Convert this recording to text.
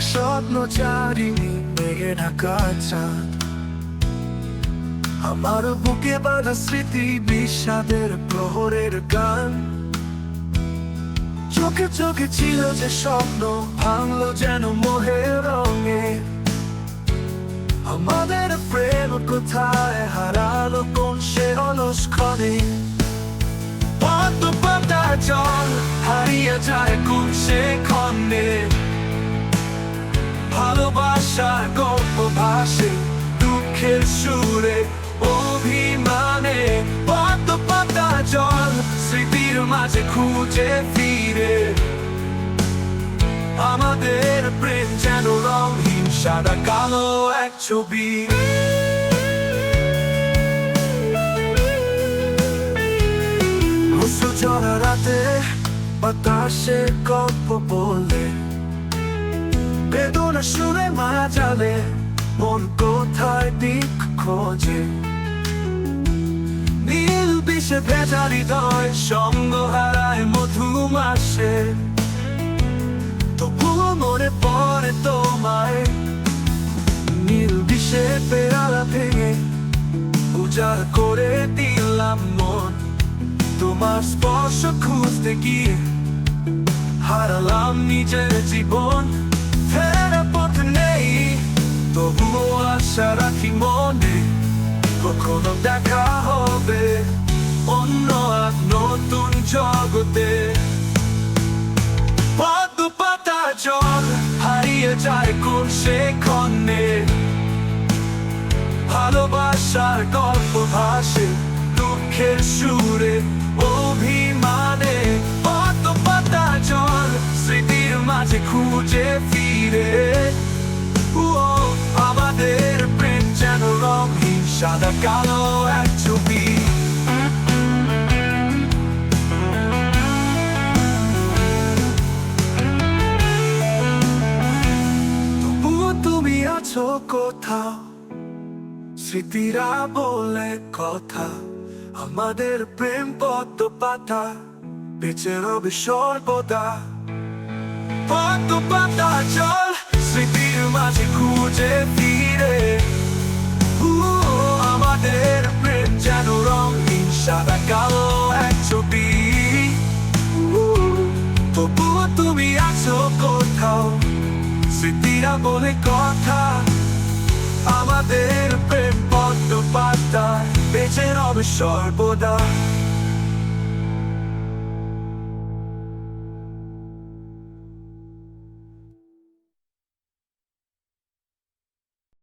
স্বপ্ন চারিনি মেঘে ঢাকা চাঁদ। আমার বুকে বাঁধা স্মৃতি বিষাদের প্রহরের গান। চোখে চোখে ছিল যে স্বপ্ন, ভাঙলো যেন মোহের রঙে। আমাদের প্রেম কোথায় হারালো, কোন সে অলস পদ্ম পাতা জল হারিয়ে যায় কোন সে ক্ষণে। মাঝে খুঁজে ফিরে। আমাদের প্রেম যেন রঙহীন, সাদা, কালো এক ছবি। ঝরা রাতে বাতাসে গল্প বলে। বেদনা শুনে মায়া জালে, মন কোথায় দিক খোঁজে? বিষে ভেজা হৃদয়, সঙ্গ হারায় মধু মাসে। তবুও মনে পড়ে তোমায়। নীল বিষে পেয়ারা ভেঙে উজাড় করে দিলাম মন। তোমার স্পর্শ খুঁজতে গিয়ে হারালাম নিজের জীবন। ফেরা পথ নেই, তবুও আশা রাখি মনে। কখনো যায় কোন সে ক্ষণে ভালোবাসার গল্প ভাসে, দুঃখের সুরে, অভিমানে কত পাতা জল স্মৃতির মাঝে খুঁজে ফিরে। আমাদের প্রেম যেন রঙহীন, সাদা, কালো এক ছবি। স্মৃতিরা বলে কথা, আমাদের প্রেম পদ্ম পাতা বেঁচে রবে সর্বদা পদ্ম পাতা জল স্মৃতির মাঝে খুঁজে ফিরে। আমাদের প্রেম যেন রঙিন, সাদা, কালো এক ছবি। তবুও তুমি আছো কোথাও, স্মৃতিরা বলে কথা। আমাদের প্রেম পদ্ম পাতা বেঁচে রবে সর্বদা।